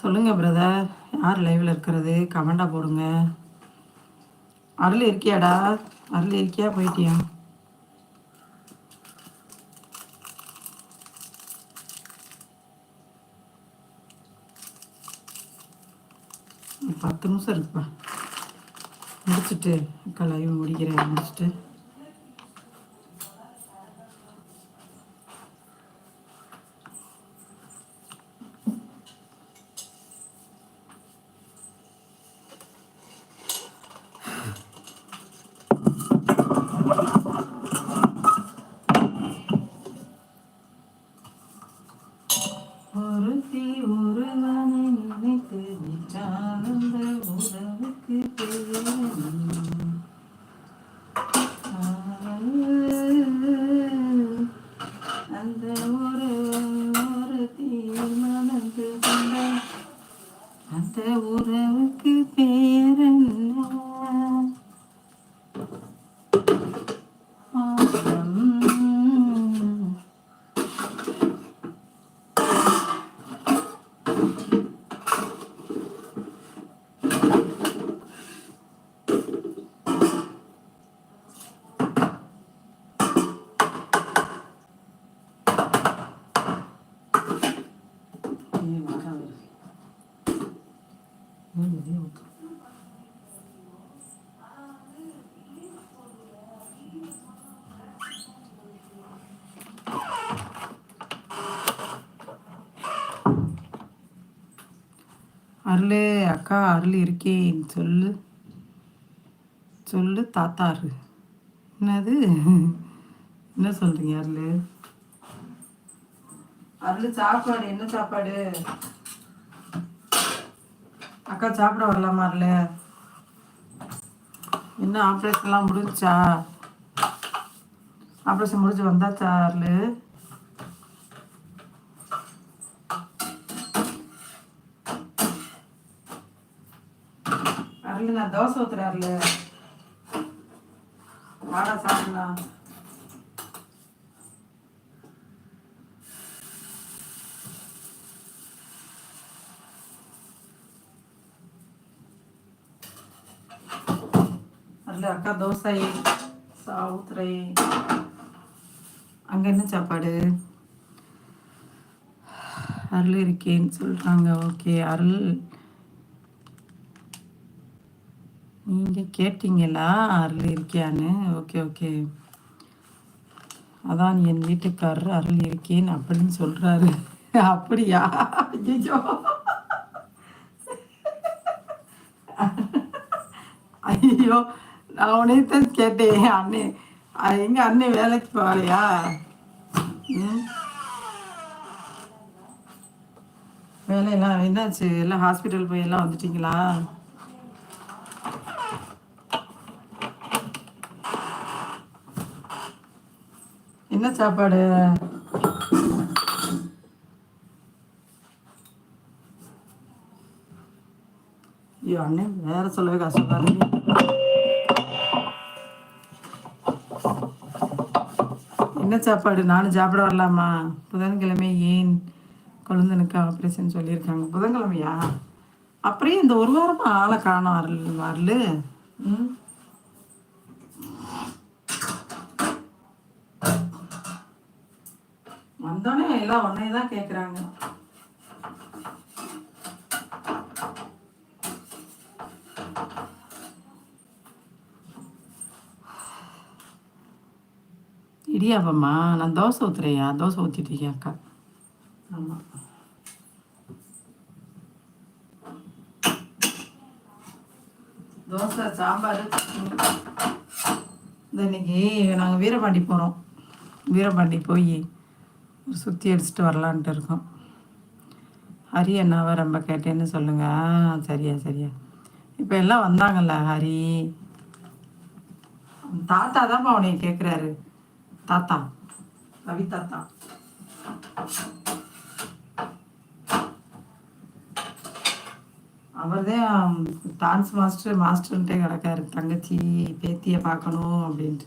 சொல்லுங்கள் பிரதர் யார் லைவில் இருக்கிறது? கமெண்டாக போடுங்க. அருள் இருக்கியாடா? அருள் இருக்கியா? போயிட்டியா? பத்து நிமிஷம் இருக்குப்பா. முடிச்சுட்டு அக்கா லைவ் முடிக்கிறேன். முடிச்சுட்டு. 你我 அருளு அக்கா அருள் இருக்கேன். சொல்லு. சொல்லு தாத்தாரு. என்னது? என்ன சொல்றீங்க அருள்? அருள் சாப்பாடு என்ன சாப்பாடு? அக்கா சாப்பிட வரலாமா இன்னும் என்ன ஆப்ரேஷன்லாம் முடிஞ்சா ஆப்ரேஷன் முடிஞ்சு வந்தாச்சா அருள்? அருள் நான் தோசை ஊத்துறேன் அருள். வாடா சாப்பிடலாம். அருள் அக்கா தோசை சாவுத்துறை அங்கே என்ன சாப்பாடு? அருள் இருக்கேன்னு சொல்கிறாங்க ஓகே அருள். நீங்கள் கேட்டீங்களா? அருள் இருக்கியான்னு? Okay okay. அதான் என் வீட்டுக்காரர் அருள் இருக்கேன் அப்படின்னு சொல்கிறாரு அப்படியா? ஐயோ ஐயோ. நான் உனையத்தான் கேட்டேன் அண்ணே. எங்க அண்ணன் வேலைக்கு போகலையா? வேலையெல்லாம் என்னாச்சு? எல்லாம் ஹாஸ்பிட்டல் போய் எல்லாம் வந்துட்டீங்களா? என்ன சாப்பாடு? ஐயோ அண்ணன் வேற சொல்லவே கஷ்டமா இருக்கு என்ன சாப்பாடு? நானும் சாப்பிட வரலாமா? புதன்கிழமை ஏன் குழந்தனுக்கு ஆப்ரேஷன் சொல்லியிருக்காங்க. புதன்கிழமையா? அப்படியே இந்த ஒரு வாரமா ஆளை காணும். அருள் வரல ம். வந்தோடனே எல்லாம் உன்னைய தான் கேட்குறாங்க இடியாப்பம்மா நான் தோசை ஊத்துறேயா தோசை ஊற்றிட்டு இருக்கேன் அக்கா. ஆமாம் தோசை சாம்பார். இந்த இன்னைக்கு நாங்கள் வீரபாண்டி போகிறோம் வீரபாண்டி போய் ஒரு சுற்றி அடிச்சுட்டு வரலான்ட்டு இருக்கோம். ஹரி அண்ணாவை ரொம்ப கேட்டேன்னு சொல்லுங்கள் சரியா சரியா. இப்போ எல்லாம் வந்தாங்கல்ல ஹரி? தாத்தா தான்ப்பா உன்னைய கேட்குறாரு தாத்தா ரவி தாத்தா அவர்தான் டான்ஸ் மாஸ்டர் மாஸ்டர்ன்ட்டே கிடக்காரு. தங்கச்சி பேத்தியை பார்க்கணும் அப்படின்ட்டு.